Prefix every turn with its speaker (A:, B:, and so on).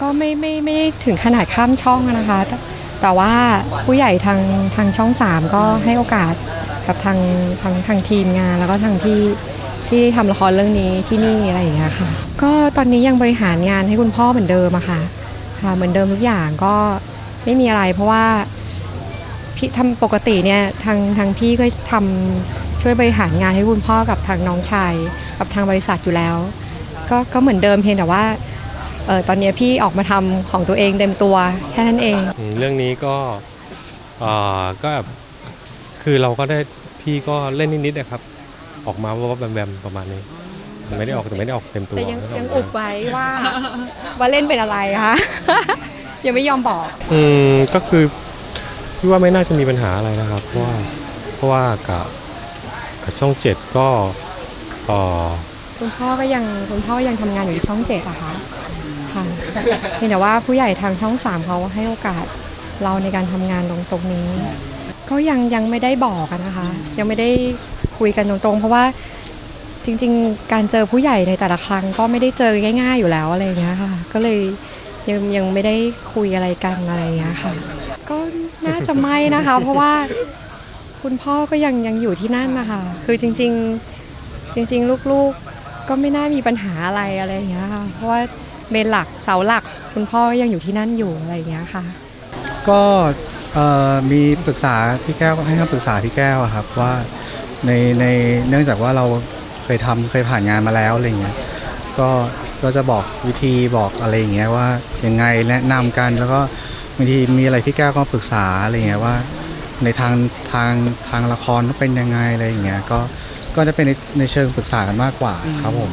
A: ก็ไม่ไม่ไม่ได้ถึงขนาดข้ามช่องนะคะแต่แต่ว่าผู้ใหญ่ทางทางช่องสามก็ให้โอกาสกับทางทางทางทีมงานแล้วก็ทางที่ที่ทำละครเรื่องนี้ที่นี่อะไรอย่างเงี้ยค่ะ ก็ตอนนี้ยังบริหารงานให้คุณพ่อเหมือนเดิมอะค่ะค่ะ เหมือนเดิมทุกอย่างก็ไม่มีอะไรเพราะว่าพี่ทำปกติเนี่ยทางทางพี่ก็ทำช่วยบริหารงานให้คุณพ่อกับทางน้องชายกับทางบริษัทอยู่แล้ว ก็ก็เหมือนเดิมเพียงแต่ว่า เออตอนเนี้ยพี่ออกมาทำของตัวเองเต็มตัวแค่นั้นเอง
B: อืมเรื่องนี้ก็เอ่อก็แบบคือเราก็ได้พี่ก็เล่นนิดๆนะครับ ออกมาว่าแบมๆประมาณนี้ไม่ได้ออกแต่ไม่ได้ออกเต็มตัว
A: แต่ยัง
B: ไม่ได้
A: ยัง
B: ก
A: อุบไว้ว่าว่าเล่นเป็นอะไรคะยังไม่ยอมบอก
B: อืมก็คือพี่ว่าไม่น่าจะมีปัญหาอะไรนะครับ เพราะว่าเพราะว่ากับกับช่องเจ็ดก็เอ่อ
A: คุณพ่อก็ยังคุณพ่อยังทำงานอยู่ที่ช่องเจ็ดอะคะ ค่ะเพียงแต่ว่าผู้ใหญ่ทางช่องสามเขาให้โอกาสเราในการทำงานตรงตรงนี้ ก็ยังยังไม่ได้บอกอะนะคะ ยังไม่ได้คุยกันตรงๆ เพราะว่าจริงๆ การเจอผู้ใหญ่ในแต่ละครั้งก็ไม่ได้เจอง่าย ๆ อยู่แล้วอะไรอย่างเงี้ยค่ะ ก็เลยยังยังไม่ได้คุยอะไรกันอะไรอย่างเงี้ยค่ะ ก็น่าจะไม่นะคะ เพราะว่าคุณพ่อก็ยังยังอยู่ที่นั่นนะคะ คือจริง ๆ จริง ๆ ลูกๆก็ไม่น่ามีปัญหาอะไรอะไรอย่างเงี้ยค่ะ เพราะว่า เมนหลักเสาหลัก คุณพ่อยังอยู่ที่นั่นอยู่อะไรอย่างเงี้ยค่ะ
C: ก็มีปรึกษาพี่แก้วให้คำปรึกษาพี่แก้วอะครับว่าในในเนื่องจากว่าเราเคยทำเคยผ่านงานมาแล้วอะไรเงี้ยก็ก็จะบอกวิธีบอกอะไรอย่างเงี้ยว่ายังไงแนะนำกันแล้วก็บางทีมีอะไรพี่แก้วก็ปรึกษาอะไรเงี้ยว่า ในทางทางทางละครต้องเป็นยังไงอะไรอย่างเงี้ยก็ก็จะเป็นในในเชิงปรึกษากันมากกว่าครับผม